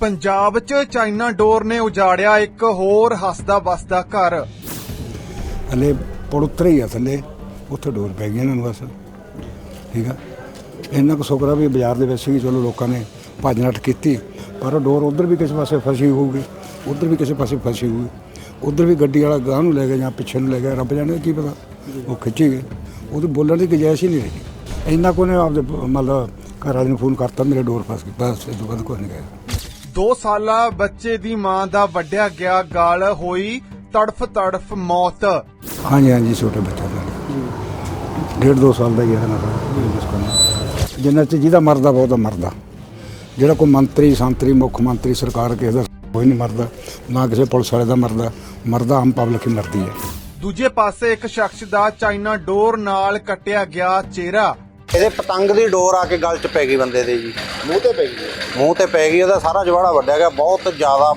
ਪੰਜਾਬ 'ਚ ਚਾਈਨਾ ਡੋਰ ਨੇ ਉਜਾੜਿਆ ਇੱਕ ਹੋਰ ਹੱਸਦਾ ਵਸਦਾ ਘਰ। ਹਲੇ ਪੜੁੱਤਰੇ ਹੀ ਆ ਥੱਲੇ। ਉੱਥੇ ਡੋਰ ਪੈ ਗਈ ਇਹਨਾਂ ਨੂੰ ਬਸ। ਠੀਕ ਆ? ਇੰਨਾ ਕੁ ਸ਼ੁਕਰ ਵੀ ਬਾਜ਼ਾਰ ਦੇ ਵਿੱਚ ਸੀ, ਚਲੋ ਲੋਕਾਂ ਨੇ ਭੱਜ ਨੱਠ ਕੀਤੀ। ਪਰ ਉਹ ਡੋਰ ਉਧਰ ਵੀ ਕਿਸੇ ਪਾਸੇ ਫਸੀ ਹੋਊਗੀ, ਉਧਰ ਵੀ ਕਿਸੇ ਪਾਸੇ ਫਸੀ ਹੋਊਗੀ। ਉਧਰ ਵੀ ਗੱਡੀ ਵਾਲਾ ਗਾਹ ਨੂੰ ਲੈ ਗਿਆ ਜਾਂ ਪਿੱਛੇ ਨੂੰ ਲੈ ਗਿਆ, ਰੱਬ ਜਾਣੇ ਕੀ ਪਤਾ। ਉਹ ਖਿੱਚੀ ਗਏ। ਉਹਦੇ ਬੋਲਣ ਦੀ ਗੁੰਜਾਇਸ਼ ਹੀ ਨਹੀਂ ਰਹੀ। ਇੰਨਾ ਕੋ ਨੇ ਆਪਦੇ ਮਤਲਬ ਘਰ ਵਾਲੇ ਨੂੰ ਫੋਨ ਕਰਤਾ, ਮੇਰੇ ਡੋਰ ਫਸ ਗਈ। ਬਸ ਇਹ ਤੋਂ ਬਾਅਦ ਨਹੀਂ ਕਹਿਆ 2 ਸਾਲਾ ਬੱਚੇ ਦੀ ਮਾਂ ਦਾ ਵੱਢਿਆ ਗਿਆ ਗਲ ਹੋਈ ਤੜਫ ਤੜਫ ਮੌਤ। ਹਾਂਜੀ ਹਾਂਜੀ ਛੋਟੇ ਬੱਚਾ ਦਾ। ਡੇਢ ਦੋ ਸਾਲ ਦਾ ਹੀ ਹੈ ਨਾ ਜਿੰਨਾ ਚ ਜਿਹਦਾ ਮਰਦਾ ਬਹੁਤਾ ਮਰਦਾ। ਜਿਹੜਾ ਕੋਈ ਮੰਤਰੀ ਸੰਤਰੀ ਮੁੱਖ ਮੰਤਰੀ ਸਰਕਾਰ ਕਿਸੇ ਦਾ ਕੋਈ ਨਹੀਂ ਮਰਦਾ ਨਾ ਕਿਸੇ ਪੁਲਿਸ ਵਾਲੇ ਦਾ ਮਰਦਾ ਮਰਦਾ ਆਮ ਪਬਲਿਕ ਹੀ ਮਰਦੀ ਹੈ। ਦੂਜੇ ਪਾਸੇ ਇੱਕ ਸ਼ਖਸ ਦਾ ਚਾਈਨਾ ਡੋਰ ਨਾਲ ਕੱਟਿਆ ਗਿਆ ਚਿਹਰਾ। ਇਹਦੇ ਪਤੰਗ ਦੀ ਡੋਰ ਆ ਕੇ ਗਲ 'ਚ ਪੈ ਗਈ ਬੰਦੇ ਦੇ ਜੀ। ਮੂੰਹ ਤੇ ਪੈ ਗਈ। ਮੂੰਹ ਤੇ ਪੈ ਗਈ ਉਹਦਾ ਸਾਰਾ ਜਵਾੜਾ ਵੱਡਿਆ ਗਿਆ। ਬਹੁਤ ਜ਼ਿਆਦਾ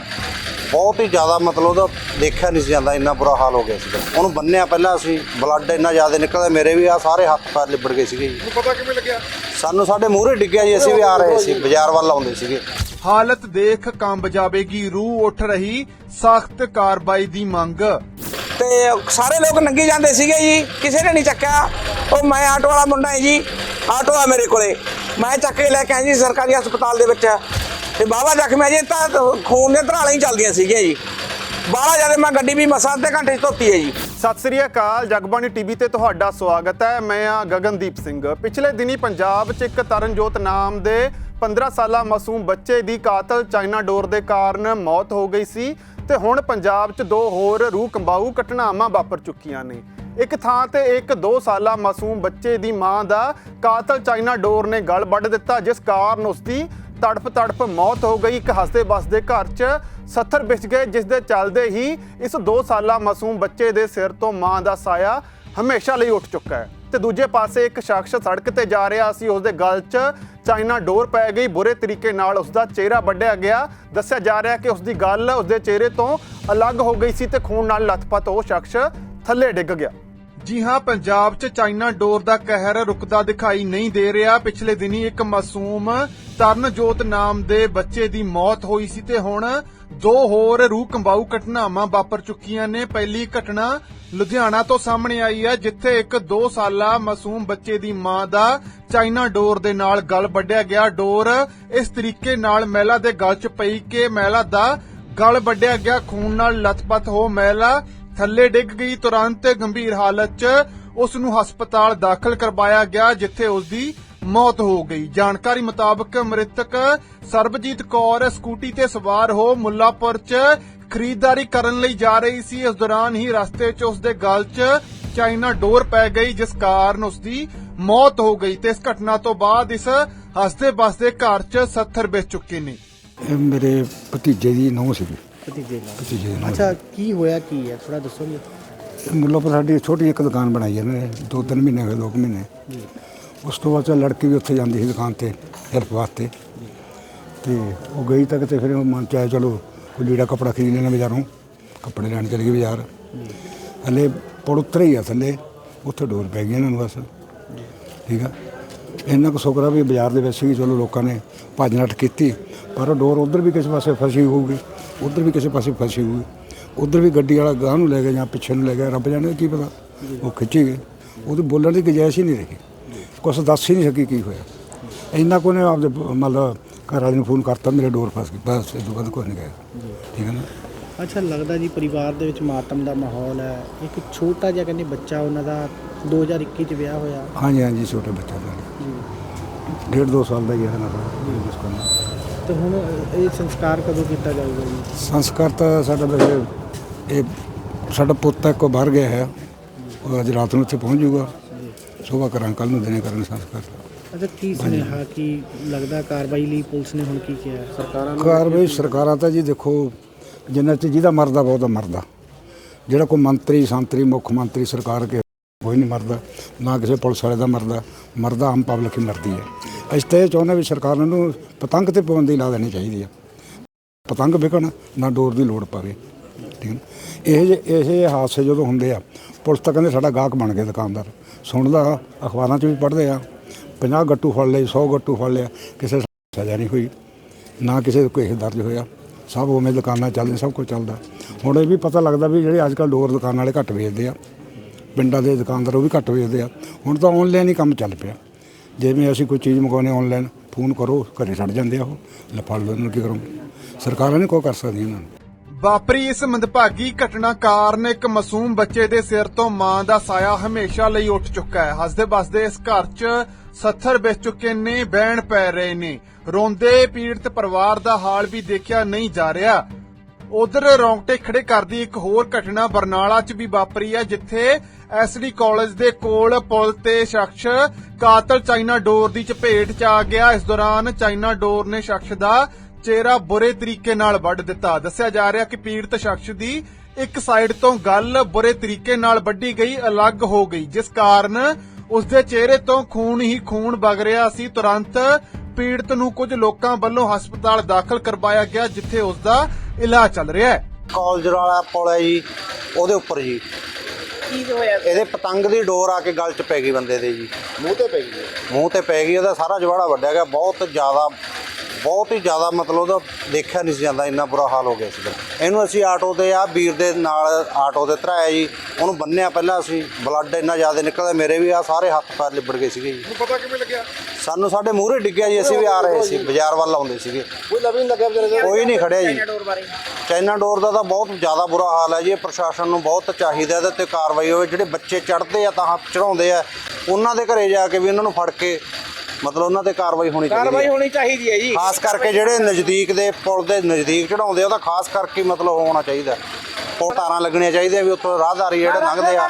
ਬਹੁਤ ਹੀ ਜ਼ਿਆਦਾ ਮਤਲਬ ਉਹਦਾ ਦੇਖਿਆ ਨਹੀਂ ਸੀ ਜਾਂਦਾ ਇੰਨਾ ਬੁਰਾ ਹਾਲ ਹੋ ਗਿਆ ਸੀ ਉਹਨੂੰ ਬੰਨਿਆ ਪਹਿਲਾਂ ਅਸੀਂ ਬਲੱਡ ਇੰਨਾ ਜ਼ਿਆਦਾ ਨਿਕਲਦਾ ਮੇਰੇ ਵੀ ਆ ਸਾਰੇ ਹੱਥ ਪੈਰ ਲਿਬੜ ਗਏ ਸੀਗੇ ਜੀ। ਪਤਾ ਕਿਵੇਂ ਲੱਗਿਆ? ਸਾਨੂੰ ਸਾਡੇ ਮੂਹਰੇ ਡਿੱਗਿਆ ਜੀ ਅਸੀਂ ਵੀ ਆ ਰਹੇ ਸੀ ਬਾਜ਼ਾਰ ਵੱਲ ਆਉਂਦੇ ਸੀਗੇ। ਹਾਲਤ ਦੇਖ ਕੰਬ ਜਾਵੇਗੀ ਰੂਹ ਉੱਠ ਰਹੀ ਸਖਤ ਕਾਰਵਾਈ ਦੀ ਮੰਗ। ਤੇ ਸਾਰੇ ਲੋਕ ਨੰਗੀ ਜਾਂਦੇ ਸੀਗੇ ਜੀ ਕਿਸੇ ਨੇ ਨਹੀਂ ਚੱਕਿਆ। ਉਹ ਮੈਂ ਆਟੋ ਵਾਲਾ ਮੁੰਡਾ ਹੈ ਜੀ ਆਟੋ ਆ ਮੇਰੇ ਕੋਲੇ। ਮੈਂ ਚੱਕ ਕੇ ਲੈ ਕੇ ਆਇਆ ਜੀ ਸਰਕਾਰੀ ਹਸਪਤਾਲ ਦੇ ਵਿੱਚ। ਤੇ ਬਾਬਾ ਜ਼ਖਮੀ ਹੈ ਜੀ ਤਾਂ ਖੂਨ ਦੀਆਂ ਧਰਾਲਾਂ ਹੀ ਚੱਲਦੀਆਂ ਸੀਗੀਆਂ ਜੀ। ਬਾਹਲਾ ਜਦ ਮੈਂ ਗੱਡੀ ਵੀ ਮਸਾਂ ਅੱਧੇ ਘੰਟੇ 'ਚ ਧੋਤੀ ਹੈ ਜੀ। ਸਤਿ ਸ੍ਰੀ ਅਕਾਲ, ਜਗਬਾਣੀ ਟੀਵੀ ਤੇ ਤੁਹਾਡਾ ਸਵਾਗਤ ਹੈ। ਮੈਂ ਆ ਗਗਨਦੀਪ ਸਿੰਘ। ਪਿਛਲੇ ਦਿਨੀ ਪੰਜਾਬ 'ਚ ਇੱਕ ਤਰਨਜੋਤ ਨਾਮ ਦੇ 15 ਸਾਲਾ ਮਾਸੂਮ ਬੱਚੇ ਦੀ ਕਾਤਲ ਚਾਈਨਾ ਡੋਰ ਦੇ ਕਾਰਨ ਮੌਤ ਹੋ ਗਈ ਸੀ। ਤੇ ਹੁਣ ਪੰਜਾਬ 'ਚ ਦੋ ਹੋਰ ਰੂਹ ਕੰਬਾਊ ਘਟਨਾਵਾਂ ਵਾਪਰ ਚੁੱਕੀਆਂ ਨੇ। ਇੱਕ ਥਾਂ ਤੇ ਇੱਕ 2 ਸਾਲਾ ਮਾਸੂਮ ਬੱਚੇ ਦੀ ਮਾਂ ਦਾ ਕਾਤਲ ਚਾਈਨਾ ਡੋਰ ਨੇ ਗਲ ਵੱਢ ਦਿੱਤਾ, ਜਿਸ ਕਾਰਨ ਉਸ ਦੀ ਤੜਫ ਤੜਫ ਮੌਤ ਹੋ ਗਈ। ਇੱਕ ਹੱਸਦੇ ਬਸਦੇ ਘਰ 'ਚ ਸੱਥਰ ਵਿਛ ਗਏ ਜਿਸ ਦੇ ਚੱਲਦੇ ਹੀ ਇਸ 2 ਸਾਲਾ ਮਾਸੂਮ ਬੱਚੇ ਦੇ ਸਿਰ ਤੋਂ ਮਾਂ ਦਾ ਸਾਇਆ ਹਮੇਸ਼ਾ ਲਈ ਉੱਠ ਚੁੱਕਾ ਹੈ। ਤੇ ਦੂਜੇ ਪਾਸੇ ਇੱਕ ਸ਼ਖਸ ਸੜਕ ਤੇ ਜਾ ਰਿਹਾ ਸੀ ਉਸ ਦੇ ਗਲ 'ਚ ਚਾਈਨਾ ਡੋਰ ਪੈ ਗਈ। ਬੁਰੇ ਤਰੀਕੇ ਨਾਲ ਉਸ ਦਾ ਚਿਹਰਾ ਵੱਢਿਆ ਗਿਆ। ਦੱਸਿਆ ਜਾ ਰਿਹਾ ਕਿ ਉਸ ਦੀ ਗੱਲ ਉਸ ਦੇ ਚਿਹਰੇ ਤੋਂ ਅਲੱਗ ਹੋ ਗਈ ਸੀ ਤੇ ਖੂਨ ਨਾਲ ਲੱਥਪੱਥ ਉਹ ਸ਼ਖਸ ਥੱਲੇ ਡਿੱਗ ਗਿਆ। ਜੀ ਹਾਂ, ਪੰਜਾਬ 'ਚ ਚਾਈਨਾ ਡੋਰ ਦਾ ਕਹਿਰ ਰੁਕਦਾ ਦਿਖਾਈ ਨਹੀਂ ਦੇ ਰਿਹਾ। ਪਿਛਲੇ ਦਿਨੀ ਇੱਕ ਮਾਸੂਮ ਤਰਨਜੋਤ ਨਾਮ ਦੇ ਬੱਚੇ ਦੀ ਮੌਤ ਹੋਈ ਸੀ ਤੇ ਹੁਣ ਦੋ ਹੋਰ ਰੂਹ ਕੰਬਾਊ ਘਟਨਾਵਾਂ ਵਾਪਰ ਚੁੱਕੀਆਂ ਨੇ। ਪਹਿਲੀ ਘਟਨਾ ਲੁਧਿਆਣਾ ਤੋਂ ਸਾਹਮਣੇ ਆਈ ਹੈ, ਜਿੱਥੇ ਇੱਕ 2 ਸਾਲਾ ਮਾਸੂਮ ਬੱਚੇ ਦੀ ਮਾਂ ਦਾ ਚਾਈਨਾ ਡੋਰ ਦੇ ਨਾਲ ਗਲ ਵੱਢਿਆ ਗਿਆ। ਡੋਰ ਇਸ ਤਰੀਕੇ ਨਾਲ ਮਹਿਲਾ ਦੇ ਗਲ 'ਚ ਪਈ ਕਿ ਮਹਿਲਾ ਦਾ ਗਲ ਵੱਢਿਆ ਗਿਆ। ਖੂਨ ਨਾਲ ਲਥਪਥ ਹੋ ਮਹਿਲਾ ਥੱਲੇ ਡਿੱਗ ਗਈ। ਤੁਰੰਤ ਗੰਭੀਰ ਹਾਲਤ 'ਚ ਉਸ ਨੂੰ ਹਸਪਤਾਲ ਦਾਖਲ ਕਰਵਾਇਆ ਗਿਆ, ਜਿੱਥੇ ਉਸ ਦੀ ਮੌਤ ਹੋ ਗਈ। ਜਾਣਕਾਰੀ ਮੁਤਾਬਕ ਮ੍ਰਿਤਕ ਸਰਬਜੀਤ ਕੌਰ ਸਕੂਟੀ ਤੇ ਸਵਾਰ ਹੋ ਮੁੱਲਾਪੁਰ 'ਚ ਖਰੀਦਦਾਰੀ ਕਰਨ ਲਈ ਜਾ ਰਹੀ ਸੀ। ਇਸ ਦੌਰਾਨ ਹੀ ਰਸਤੇ 'ਚ ਉਸ ਦੇ ਗਲ 'ਚ ਚਾਈਨਾ ਡੋਰ ਪੈ ਗਈ, ਜਿਸ ਕਾਰਨ ਉਸ ਦੀ ਮੌਤ ਹੋ ਗਈ ਤੇ ਇਸ ਘਟਨਾ ਤੋਂ ਬਾਅਦ ਇਸ ਹੱਸਦੇ ਬਸਦੇ ਘਰ 'ਚ ਸੱਥਰ ਵਿਚ ਚੁੱਕੇ ਨੇ। ਇਹ ਮੇਰੇ ਭਤੀਜੇ ਦੀ ਨੂੰਹ ਸੀਗੀ। ਭਤੀਜੇ ਨਾਲ? ਭਤੀਜੇ ਦੀ ਨੂੰਹ ਅੱਛਾ ਕੀ ਹੋਇਆ ਕੀ ਹੈ? ਥੋੜਾ ਦੱਸੋਗੇ ਮੁੱਲਾ ਪਰ ਸਾਡੀ ਛੋਟੀ ਇੱਕ ਦੁਕਾਨ ਬਣਾਈ ਇਹਨਾਂ ਨੇ ਦੋ ਤਿੰਨ ਮਹੀਨੇ ਹੋਏ ਦੋ ਕੁ ਮਹੀਨੇ। ਉਸ ਤੋਂ ਬਾਅਦ ਚ ਲੜਕੀ ਵੀ ਉੱਥੇ ਜਾਂਦੀ ਸੀ ਦੁਕਾਨ ਤੇ ਹੈਲਪ ਵਾਸਤੇ। ਤੇ ਉਹ ਗਈ ਤੱਕ ਤੇ ਫਿਰ ਮਨ ਚ ਆਇਆ ਚਲੋ ਕੋਈ ਲੀੜਾ ਕਪੜਾ ਖਰੀਦ ਲੈਣਾ ਬਾਜ਼ਾਰੋਂ ਕੱਪੜੇ ਲੈਣ ਚਲੇ ਗਏ ਬਾਜ਼ਾਰ। ਹਲੇ ਪੁਲ ਉੱਤਰ ਹੀ ਆ ਥੱਲੇ ਉੱਥੇ ਡੋਰ ਪੈ ਗਈ ਇਹਨਾਂ ਨੂੰ ਬਸ। ਠੀਕ ਆ? ਇੰਨਾ ਕੁ ਸ਼ੁਕਰ ਵੀ ਬਾਜ਼ਾਰ ਦੇ ਵਿੱਚ ਸੀ ਚਲੋ ਲੋਕਾਂ ਨੇ ਭੱਜ ਨੱਠ ਕੀਤੀ ਪਰ ਉਹ ਡੋਰ ਉਧਰ ਵੀ ਕਿਸੇ ਪਾਸੇ ਫਸੀ ਹੋਊਗੀ। ਉਧਰ ਵੀ ਕਿਸੇ ਪਾਸੇ ਫਸੀ ਹੋਊਗੀ ਉਧਰ ਵੀ ਗੱਡੀ ਵਾਲਾ ਗਾਹ ਨੂੰ ਲੈ ਗਿਆ ਜਾਂ ਪਿੱਛੇ ਨੂੰ ਲੈ ਗਿਆ ਰੱਬ ਜਾਣੇ ਕੀ ਪਤਾ ਉਹ ਖਿੱਚੀ ਗਏ ਉਹਦੇ ਬੋਲਣ ਦੀ ਗੁੰਜਾਇਸ਼ ਹੀ ਨਹੀਂ ਰਹੀ। ਕੁਛ ਦੱਸ ਹੀ ਨਹੀਂ ਸਕੀ ਕੀ ਹੋਇਆ। ਇੰਨਾ ਕੋ ਨੇ ਆਪਦੇ ਮਤਲਬ ਘਰ ਵਾਲੇ ਨੂੰ ਫੋਨ ਕਰਤਾ ਮੇਰੇ ਡੋਰ ਫਸ ਗਈ ਬਸ ਇਹ ਤੋਂ ਬਾਅਦ ਕੁਛ ਨਹੀਂ ਕਹਿਆ ਠੀਕ ਹੈ ਨਾ? ਅੱਛਾ ਲੱਗਦਾ ਜੀ ਪਰਿਵਾਰ ਦੇ ਵਿੱਚ ਮਾਤਮ ਦਾ ਮਾਹੌਲ ਹੈ। ਇੱਕ ਛੋਟਾ ਜਿਹਾ ਕਹਿੰਦੇ ਬੱਚਾ ਉਹਨਾਂ ਦਾ 2021 ਚ ਵਿਆਹ ਹੋਇਆ। ਹਾਂਜੀ ਹਾਂਜੀ ਛੋਟੇ ਬੱਚਾ ਦਾ। ਜੀ। ਡੇਢ ਦੋ ਸਾਲ ਦਾ ਹੀ ਹੈ ਨਾ। ਤੇ ਹੁਣ ਇਹ ਸੰਸਕਾਰ ਕਦੋਂ ਕੀਤਾ ਜਾਊਗਾ ਜੀ? ਸੰਸਕਾਰ ਤਾਂ ਸਾਡਾ ਵੈਸੇ ਇਹ ਸਾਡਾ ਪੁੱਤ ਇੱਕ ਬਾਹਰ ਗਿਆ ਹੈ। ਉਹ ਅੱਜ ਰਾਤ ਨੂੰ ਉੱਥੇ ਪਹੁੰਚ ਜਾਊਗਾ। ਸਵੇਰ ਕਰਾਂ ਕੱਲ ਨੂੰ ਦਿਨੇ ਕਰਨ ਸੰਸਕਾਰ। ਅੱਛਾ ਕੀ ਸੁਨੇਹਾ ਕੀ ਲੱਗਦਾ ਕਾਰਵਾਈ ਲਈ ਪੁਲਿਸ ਨੇ ਹੁਣ ਕੀ ਕਿਹਾ? ਸਰਕਾਰਾਂ ਨੂੰ? ਕਾਰਵਾਈ ਸਰਕਾਰਾਂ ਤਾਂ ਜੀ ਦੇਖੋ ਜਿੰਨਾ ਚ ਜਿਹਦਾ ਮਰਦਾ ਬਹੁਤਾ ਮਰਦਾ। ਜਿਹੜਾ ਕੋਈ ਮੰਤਰੀ ਸੰਤਰੀ ਮੁੱਖ ਮੰਤਰੀ ਸਰਕਾਰ ਕੇ ਕੋਈ ਨਹੀਂ ਮਰਦਾ ਨਾ ਕਿਸੇ ਪੁਲਿਸ ਵਾਲੇ ਦਾ ਮਰਦਾ। ਮਰਦਾ ਆਮ ਪਬਲਿਕ ਹੀ ਮਰਦੀ ਹੈ। ਅਸੀਂ ਤਾਂ ਇਹ ਚਾਹੁੰਦੇ ਵੀ ਸਰਕਾਰ ਨੂੰ ਪਤੰਗ ਤੇ ਪਾਬੰਦੀ ਲਾ ਦੇਣੀ ਚਾਹੀਦੀ ਆ। ਪਤੰਗ ਵਿਕਣ ਨਾ ਡੋਰ ਦੀ ਲੋੜ ਪਵੇ, ਠੀਕ ਹੈ ਇਹ ਜਿਹੇ ਇਹ ਜਿਹੇ ਹਾਦਸੇ ਜਦੋਂ ਹੁੰਦੇ ਆ, ਪੁਲਿਸ ਤਾਂ ਕਹਿੰਦੇ ਸਾਡਾ ਗਾਹਕ ਬਣ ਗਿਆ ਦੁਕਾਨਦਾਰ। ਸੁਣਦਾ, ਅਖਬਾਰਾਂ 'ਚ ਵੀ ਪੜ੍ਹਦੇ ਆ 50 ਗੱਟੂ ਫੜ ਲਏ 100 ਗੱਟੂ ਫੜ ਲਿਆ, ਕਿਸੇ ਸਜ਼ਾ ਨਹੀਂ ਹੋਈ, ਨਾ ਕਿਸੇ ਕੋਈ ਦਰਜ ਹੋਇਆ। ਸਭ ਉਵੇਂ ਦੁਕਾਨਾਂ ਚੱਲਦੀਆਂ ਸਭ ਕੁਝ ਚੱਲਦਾ। ਹੁਣ ਇਹ ਵੀ ਪਤਾ ਲੱਗਦਾ ਵੀ ਜਿਹੜੇ ਅੱਜ ਕੱਲ੍ਹ ਡੋਰ ਦੁਕਾਨਾਂ ਵਾਲੇ ਘੱਟ ਵੇਚਦੇ ਆ। ਪਿੰਡਾਂ ਦੇ ਦੁਕਾਨਦਾਰ ਉਹ ਵੀ ਘੱਟ ਵੇਚਦੇ ਆ। ਹੁਣ ਤਾਂ ਆਨਲਾਈਨ ਹੀ ਕੰਮ ਚੱਲ ਪਿਆ। ਜਿਵੇਂ ਅਸੀਂ ਕੋਈ ਚੀਜ਼ ਮੰਗਾਉਂਦੇ ਆਨਲਾਈਨ ਫੋਨ ਕਰੋ, ਘਰੇ ਛੱਡ ਜਾਂਦੇ ਆ ਉਹ, ਲੈ ਫੜ ਲਓ ਕੀ ਕਰੋਗੇ ਸਰਕਾਰਾਂ ਨੇ ਕੋਈ ਕਰ ਸਕਦੀਆਂ ਇਹਨਾਂ ਨੂੰ? ਵਾਪਰੀ ਇਸ ਮੰਦਭਾਗੀ ਘਟਨਾ ਕਾਰਨ ਇੱਕ ਮਾਸੂਮ ਬੱਚੇ ਦੇ ਸਿਰ ਤੋਂ ਮਾਂ ਦਾ ਸਾਇਆ ਹਮੇਸ਼ਾ ਲਈ ਉੱਠ ਚੁੱਕਾ ਹੈ। ਹੱਸਦੇ ਬਸਦੇ ਇਸ ਘਰ 'ਚ ਸੱਥਰ ਵਿਛ ਚੁੱਕੇ ਨੇ, ਬਹਿਣ ਪੈ ਰਹੇ ਨੇ। ਰੋਂਦੇ ਪੀੜਤ ਪਰਿਵਾਰ ਦਾ ਹਾਲ ਵੀ ਦੇਖਿਆ ਨਹੀਂ ਜਾ ਰਿਹਾ। ਉਧਰ ਰੌਂਗਟੇ ਖੜੇ ਕਰਦੀ ਇੱਕ ਹੋਰ ਘਟਨਾ ਬਰਨਾਲਾ 'ਚ ਵੀ ਵਾਪਰੀ ਹੈ, ਜਿੱਥੇ ਐਸਡੀ ਕਾਲਜ ਦੇ ਕੋਲ ਪੁਲ ਤੇ ਸ਼ਖਸ ਕਾਤਲ ਚਾਈਨਾ ਡੋਰ ਦੀ ਚਪੇਟ 'ਚ ਆ ਗਿਆ। ਇਸ ਦੌਰਾਨ ਚਾਈਨਾ ਡੋਰ ਨੇ ਸ਼ਖਸ ਦਾ ਚਿਹਰਾ ਬੁਰੇ ਤਰੀਕੇ ਨਾਲ ਵੱਢ ਦਿੱਤਾ। ਦੱਸਿਆ ਜਾ ਰਿਹਾ ਕਿ ਪੀੜਤ ਸ਼ਖਸ ਦੀ ਇੱਕ ਸਾਈਡ ਤੋਂ ਗੱਲ ਬੁਰੇ ਤਰੀਕੇ ਨਾਲ ਵੱਢੀ ਗਈ, ਅਲੱਗ ਹੋ ਗਈ, ਜਿਸ ਕਾਰਨ ਉਸ ਦੇ ਚਿਹਰੇ ਤੋਂ ਖੂਨ ਹੀ ਖੂਨ ਵਗ ਰਿਹਾ ਸੀ। ਤੁਰੰਤ ਪੀੜਤ ਨੂੰ ਕੁਝ ਲੋਕਾਂ ਵੱਲੋਂ ਹਸਪਤਾਲ ਦਾਖਲ ਕਰਵਾਇਆ ਗਿਆ ਜਿੱਥੇ ਉਸ ਦਾ ਇਲਾਜ ਚੱਲ ਰਿਹਾ ਹੈ। ਕਾਲਜ ਵਾਲਾ ਪੁਲ ਹੈ ਜੀ ਉਹਦੇ ਉੱਪਰ ਜੀ। ਕੀ ਹੋਇਆ? ਇਹਦੇ ਪਤੰਗ ਦੀ ਡੋਰ ਆ ਕੇ ਗਲ 'ਚ ਪੈ ਗਈ ਬੰਦੇ ਦੇ ਜੀ। ਮੂੰਹ ਤੇ ਪੈ ਗਈ। ਮੂੰਹ ਤੇ ਪੈ ਗਈ ਉਹਦਾ ਸਾਰਾ ਜਵਾੜਾ ਵੱਡਿਆ ਗਿਆ ਬਹੁਤ ਜ਼ਿਆਦਾ ਬਹੁਤ ਹੀ ਜ਼ਿਆਦਾ ਮਤਲਬ ਉਹਦਾ ਦੇਖਿਆ ਨਹੀਂ ਸੀ ਜਾਂਦਾ ਇੰਨਾ ਬੁਰਾ ਹਾਲ ਹੋ ਗਿਆ ਸੀ ਇਹਨੂੰ ਅਸੀਂ ਆਟੋ ਤੇ ਆ ਵੀਰ ਦੇ ਨਾਲ ਆਟੋ ਤੇ ਧਰਾਇਆ ਜੀ ਉਹਨੂੰ ਬੰਨਿਆ ਪਹਿਲਾਂ ਅਸੀਂ ਬਲੱਡ ਇੰਨਾ ਜ਼ਿਆਦਾ ਨਿਕਲਦਾ ਮੇਰੇ ਵੀ ਆ ਸਾਰੇ ਹੱਥ ਪੈਰ ਲਿਬੜ ਗਏ ਸੀਗੇ ਜੀ। ਪਤਾ ਕਿਵੇਂ ਲੱਗਿਆ? ਸਾਨੂੰ ਸਾਡੇ ਮੂਹਰੇ ਡਿੱਗਿਆ ਜੀ ਅਸੀਂ ਵੀ ਆ ਰਹੇ ਸੀ ਬਾਜ਼ਾਰ ਵੱਲ ਆਉਂਦੇ ਸੀਗੇ। ਕੋਈ ਲੱਭੀ ਨਹੀਂ ਲੱਗਿਆ ਵਿਚਾਰੇ ਕੋਈ ਨਹੀਂ ਖੜਿਆ ਜੀ। ਚਾਈਨਾ ਡੋਰ ਦਾ ਤਾਂ ਬਹੁਤ ਜ਼ਿਆਦਾ ਬੁਰਾ ਹਾਲ ਹੈ ਜੀ ਇਹ ਪ੍ਰਸ਼ਾਸਨ ਨੂੰ ਬਹੁਤ ਚਾਹੀਦਾ ਇਹਦੇ ਤੇ ਕਾਰਵਾਈ ਹੋਵੇ ਜਿਹੜੇ ਬੱਚੇ ਚੜ੍ਹਦੇ ਆ ਤਾਂ ਚੜਾਉਂਦੇ ਆ ਉਹਨਾਂ ਦੇ ਘਰੇ ਜਾ ਕੇ ਵੀ ਉਹਨਾਂ ਨੂੰ ਫੜ ਕੇ ਮਤਲਬ ਉਹਨਾਂ ਤੇ ਕਾਰਵਾਈ ਹੋਣੀ ਚਾਹੀਦੀ ਕਾਰਵਾਈ ਹੈ। ਹੋਣੀ ਚਾਹੀਦੀ ਹੈ ਜੀ। ਖਾਸ ਕਰਕੇ ਜਿਹੜੇ ਨਜ਼ਦੀਕ ਦੇ ਪੁਲ ਦੇ ਨਜ਼ਦੀਕ ਚੜਾਉਂਦੇ ਉਹਦਾ ਖਾਸ ਕਰਕੇ ਮਤਲਬ ਹੋਣਾ ਚਾਹੀਦਾ ਉਹ ਤਾਰਾਂ ਲੱਗਣੀਆਂ ਚਾਹੀਦੀਆਂ ਵੀ ਉੱਥੋਂ ਰਾਹਦਾਰੀ ਜਿਹੜੇ ਲੰਘਦੇ ਆ।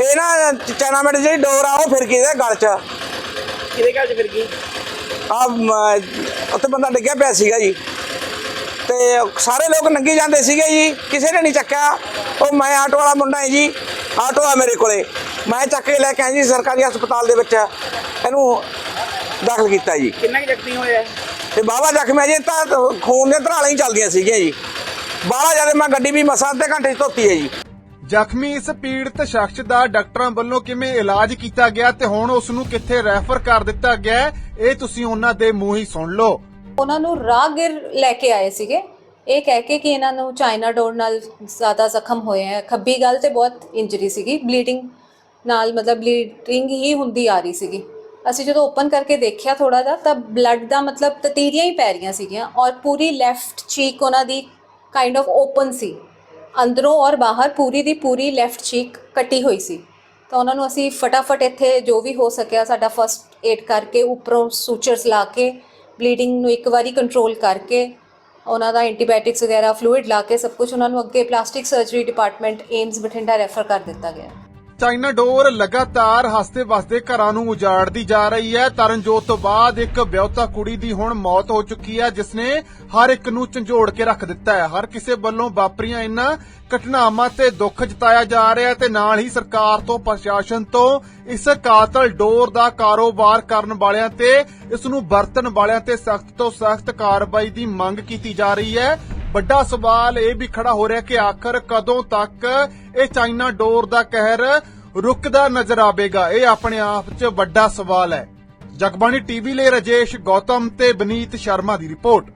ਇਹ ਨਾ ਚਾਈਨਾ ਮੇਟ ਜਿਹੜੀ ਡੋਰ ਆ ਉਹ ਫਿਰ ਗਈ ਇਹਦੇ ਗਲ 'ਚ। ਕਿਹਦੇ ਘਰ ਚ ਫਿਰ ਗਈ? ਆ ਉੱਥੇ ਬੰਦਾ ਡਿੱਗਿਆ ਪਿਆ ਸੀਗਾ ਜੀ। ਤੇ ਸਾਰੇ ਲੋਕ ਨੰਗੀ ਜਾਂਦੇ ਸੀਗੇ ਜੀ। ਕਿਸੇ ਨੇ ਨਹੀਂ ਚੱਕਿਆ। ਉਹ ਮੈਂ ਆਟੋ ਵਾਲਾ ਮੁੰਡਾ ਹੈ ਜੀ। ਆਟੋ ਆ ਮੇਰੇ ਕੋਲੇ। ਮੈਂ ਚੱਕ ਕੇ ਲੈ ਕੇ ਆਇਆ ਜੀ ਸਰਕਾਰੀ ਹਸਪਤਾਲ ਦੇ ਵਿੱਚ। ਇਹਨੂੰ ਦਾਖਲ ਕੀਤਾ ਜੀ। ਕਿੰਨਾ ਕੁ ਜ਼ਖਮੀ ਹੋਇਆ? ਤੇ ਬਾਬਾ ਜ਼ਖਮੀ ਹੈ ਜੀ ਤਾਂ ਖੂਨ ਦੇ ਧਰਾਲਾਂ ਹੀ ਚੱਲਦੀਆਂ ਸੀਗੀਆਂ ਜੀ। ਬਾਹਲਾ ਜਦ ਮੈਂ ਗੱਡੀ ਵੀ ਮਸਾਂ ਅੱਧੇ ਘੰਟੇ 'ਚ ਧੋਤੀ ਹੈ ਜੀ। ਜ਼ਖਮੀ ਇਸ ਪੀੜਤ ਸ਼ਖਸ ਦਾ ਡਾਕਟਰਾਂ ਵੱਲੋਂ ਕਿਵੇਂ ਇਲਾਜ ਕੀਤਾ ਗਿਆ ਤੇ ਹੁਣ ਉਸ ਨੂੰ ਕਿੱਥੇ ਰੈਫਰ ਕਰ ਦਿੱਤਾ ਗਿਆ ਇਹ ਤੁਸੀਂ ਉਹਨਾਂ ਦੇ ਮੂੰਹ ਹੀ ਸੁਣ ਲਓ। ਉਹਨਾਂ ਨੂੰ ਰਾਹਗੀਰ ਲੈ ਕੇ ਆਏ ਸੀਗੇ। ਇਹ ਕਹਿ ਕੇ ਕਿ ਇਹਨਾਂ ਨੂੰ ਚਾਈਨਾ ਡੋਰ ਨਾਲ ਜ਼ਿਆਦਾ ਜ਼ਖਮ ਹੋਏ ਹੈ ਖੱਬੀ ਗੱਲ ਤੇ ਬਹੁਤ ਇੰਜਰੀ ਸੀਗੀ। ਬਲੀਡਿੰਗ ਨਾਲ ਮਤਲਬ ਬਲੀਡਿੰਗ ਹੀ ਹੁੰਦੀ ਆ ਰਹੀ ਸੀਗੀ। ਅਸੀਂ ਜਦੋਂ ਓਪਨ ਕਰਕੇ ਦੇਖਿਆ ਥੋੜਾ ਜਿਹਾ, ਤਾਂ ਬਲੱਡ ਦਾ ਮਤਲਬ ਤਤੀਰੀਆਂ ਹੀ ਪੈ ਰਹੀਆਂ ਸੀਗੀਆਂ ਔਰ ਪੂਰੀ ਲੈਫਟ ਚੀਕ ਉਹਨਾਂ ਦੀ ਕਾਈਂਡ ਆਫ ਓਪਨ ਸੀ। ਅੰਦਰੋਂ ਔਰ ਬਾਹਰ ਪੂਰੀ ਦੀ ਪੂਰੀ ਲੈਫਟ ਚੀਕ ਕੱਟੀ ਹੋਈ ਸੀ। ਤਾਂ ਉਹਨਾਂ ਨੂੰ ਅਸੀਂ ਫਟਾਫਟ ਇੱਥੇ ਜੋ ਵੀ ਹੋ ਸਕਿਆ ਸਾਡਾ ਫਸਟ ਏਡ ਕਰਕੇ, ਉੱਪਰੋਂ ਸੂਚਰਸ ਲਾ ਕੇ ਬਲੀਡਿੰਗ ਨੂੰ ਇੱਕ ਵਾਰੀ ਕੰਟਰੋਲ ਕਰਕੇ, ਉਹਨਾਂ ਦਾ ਐਂਟੀਬਾਇਓਟਿਕਸ ਵਗੈਰਾ ਫਲੂਇਡ ਲਾ ਕੇ, ਸਭ ਕੁਝ ਉਹਨਾਂ ਨੂੰ ਅੱਗੇ plastic surgery department AIIMS Bathinda refer ਕਰ ਦਿੱਤਾ ਗਿਆ। ਚਾਈਨਾ ਡੋਰ ਲਗਾਤਾਰ ਹੱਸਦੇ ਵਸਦੇ ਘਰਾਂ ਨੂੰ ਉਜਾੜਦੀ ਜਾ ਰਹੀ ਹੈ। ਤਰਨਜੋਤ ਤੋਂ ਬਾਅਦ ਇੱਕ ਵਿਆਹੁਤਾ ਕੁੜੀ ਦੀ ਹੁਣ ਮੌਤ ਹੋ ਚੁੱਕੀ ਹੈ, ਜਿਸ ਨੇ ਹਰ ਇੱਕ ਨੂੰ ਝੰਜੋੜ ਕੇ ਰੱਖ ਦਿੱਤਾ ਹੈ। ਹਰ ਕਿਸੇ ਵੱਲੋਂ ਵਾਪਰੀਆਂ ਇਨ੍ਹਾਂ ਘਟਨਾਵਾਂ ਤੇ ਦੁੱਖ ਜਤਾਇਆ ਜਾ ਰਿਹਾ ਹੈ ਤੇ ਨਾਲ ਹੀ ਸਰਕਾਰ ਤੋਂ, ਪ੍ਰਸ਼ਾਸਨ ਤੋਂ ਇਸ ਕਾਤਲ ਡੋਰ ਦਾ ਕਾਰੋਬਾਰ ਕਰਨ ਵਾਲਿਆਂ ਤੇ, ਇਸ ਨੂੰ ਵਰਤਣ ਵਾਲਿਆਂ ਤੇ ਸਖਤ ਤੋਂ ਸਖਤ ਕਾਰਵਾਈ ਦੀ ਮੰਗ ਕੀਤੀ ਜਾ ਰਹੀ ਹੈ। ਵੱਡਾ ਸਵਾਲ ਇਹ ਵੀ ਖੜਾ ਹੋ ਰਿਹਾ ਕਿ ਆਖਰ ਕਦੋਂ ਤੱਕ ਇਹ ਚਾਈਨਾ ਡੋਰ ਦਾ ਕਹਿਰ ਰੁਕਦਾ ਨਜ਼ਰ ਆਵੇਗਾ? ਇਹ ਆਪਣੇ ਆਪ 'ਚ ਵੱਡਾ ਸਵਾਲ ਹੈ। ਜਗਬਾਣੀ ਟੀਵੀ ਲਈ ਰਜੇਸ਼ ਗੌਤਮ ਤੇ ਬਨੀਤ ਸ਼ਰਮਾ ਦੀ ਰਿਪੋਰਟ।